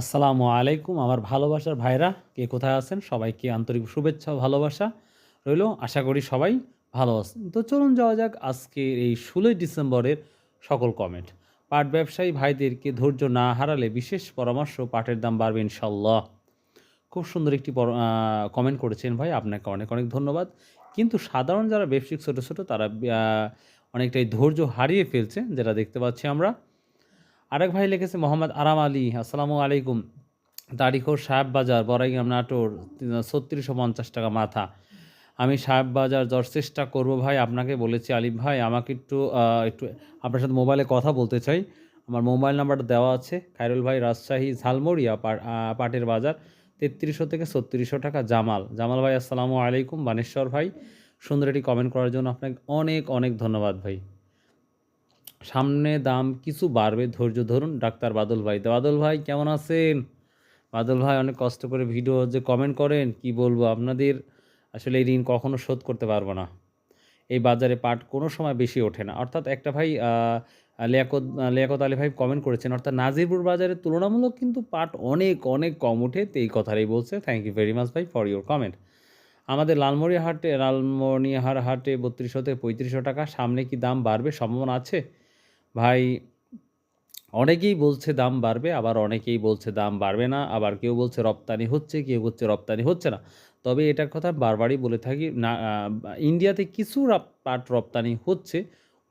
আসসালামু আলাইকুম আমার ভালোবাসার ভাইরা। কে কোথায় আছেন? সবাইকে আন্তরিক শুভেচ্ছা ভালোবাসা রইল। আশা করি সবাই ভালো আছেন। তো চলুন যাওয়া যাক আজকের এই ষোলোই ডিসেম্বরের সকল কমেন্ট পাট ব্যবসায়ী ভাইদেরকে ধৈর্য না হারালে বিশেষ পরামর্শ পাটের দাম বাড়বে ইনশাল্লাহ খুব সুন্দর একটি কমেন্ট করেছেন ভাই। আপনাকে অনেক অনেক ধন্যবাদ। কিন্তু সাধারণ যারা ব্যবসায়িক ছোটো ছোটো, তারা অনেকটাই ধৈর্য হারিয়ে ফেলছে, যেটা দেখতে পাচ্ছি আমরা। আরেক ভাই লিখেছে মোহাম্মদ আরাম আলী, আসসালামু আলাইকুম। তারিখ সাহেব বাজার বড়াইগ্রাম নাটোর, ছত্রিশশো পঞ্চাশ টাকা মাথা। আমি সাহেব বাজার যাওয়ার চেষ্টা করব ভাই, আপনাকে বলেছি আলিম ভাই, আমাকে একটু একটু আপনার সাথে মোবাইলে কথা বলতে চাই। আমার মোবাইল নাম্বারটা দেওয়া আছে, খায়রুল ভাই, রাজশাহী, ঝালমড়িয়া পাটের বাজার, তেত্রিশশো থেকে ছত্রিশশো টাকা জামাল। জামাল ভাই, আসসালামু আলাইকুম, বানেশ্বর ভাই। সুন্দর একটি কমেন্ট করার জন্য আপনাকে অনেক অনেক ধন্যবাদ ভাই। সামনে দাম কিছু বাড়বে, ধৈর্য ধরুন। ডাক্তার বাদল ভাই, তো বাদল ভাই কেমন আছেন? বাদল ভাই অনেক কষ্ট করে ভিডিও যে কমেন্ট করেন, কি বলব আপনাদের? আসলে এই ঋণ কখনো শোধ করতে পারব না। এই বাজারে পাট কোনো সময় বেশি ওঠে না। অর্থাৎ একটা ভাই লিয়াকত লিয়াকত আলী ভাই কমেন্ট করেছেন, অর্থাৎ নাজিরপুর বাজারে তুলনামূলক কিন্তু পাট অনেক অনেক কম ওঠে। তো এই কথাটাই বলছে। থ্যাংক ইউ ভেরি মাচ ভাই ফর ইউর কমেন্ট আমাদের লালমনিয়া হাটে লালমনিয়াহার হাটে বত্রিশশো থেকে পঁয়ত্রিশশো টাকা। সামনে কি দাম বাড়বে? সম্ভাবনা আছে? ভাই, অনেকেই বলছে দাম বাড়বে, আবার অনেকেই বলছে দাম বাড়বে না, আবার কেউ বলছে রপ্তানি হচ্ছে, কেউ বলছে রপ্তানি হচ্ছে না। তবে এটার কথা বারবারই বলে থাকি, না, ইন্ডিয়াতে কিছু পাট রপ্তানি হচ্ছে,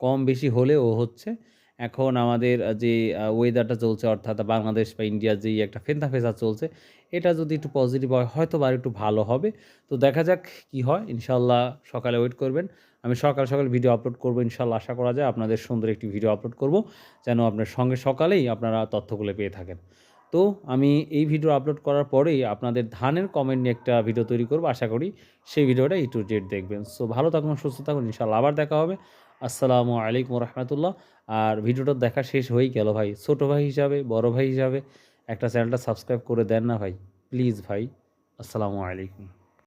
কম বেশি হলেও হচ্ছে। এখন আমাদের যে ওয়েদারটা চলছে, অর্থাৎ বাংলাদেশ বা ইন্ডিয়ার যেই একটা ফেন্তা ফেসা চলছে, এটা যদি একটু পজিটিভ হয় হয়তো বা একটু ভালো হবে। তো দেখা যাক কি হয় ইনশাল্লাহ সকালে ওয়েট করবেন। আমি সকাল সকাল ভিডিও আপলোড করব ইনশাল্লাহ আশা করা যায় আপনাদের সুন্দর একটি ভিডিও আপলোড করব, যেন আপনার সঙ্গে সকালেই আপনারা তথ্যগুলো পেয়ে থাকেন। তো আমি এই ভিডিও আপলোড করার পরেই আপনাদের ধানের কমেন্ট নিয়ে একটা ভিডিও তৈরি করব, আশা করি সেই ভিডিওটা ই টু জেড দেখবেন। সো ভালো থাকুন, সুস্থ থাকুন ইনশাল্লাহ আবার দেখা হবে। আসসালামু আলাইকুম রহমতুল্লাহ আর ভিডিওটা দেখা শেষ হয়েই গেল ভাই। ছোটো ভাই হিসাবে, বড় ভাই হিসাবে একটা চ্যানেলটা সাবস্ক্রাইব করে দেন না ভাই। প্লিজ ভাই, আসসালামু আলাইকুম।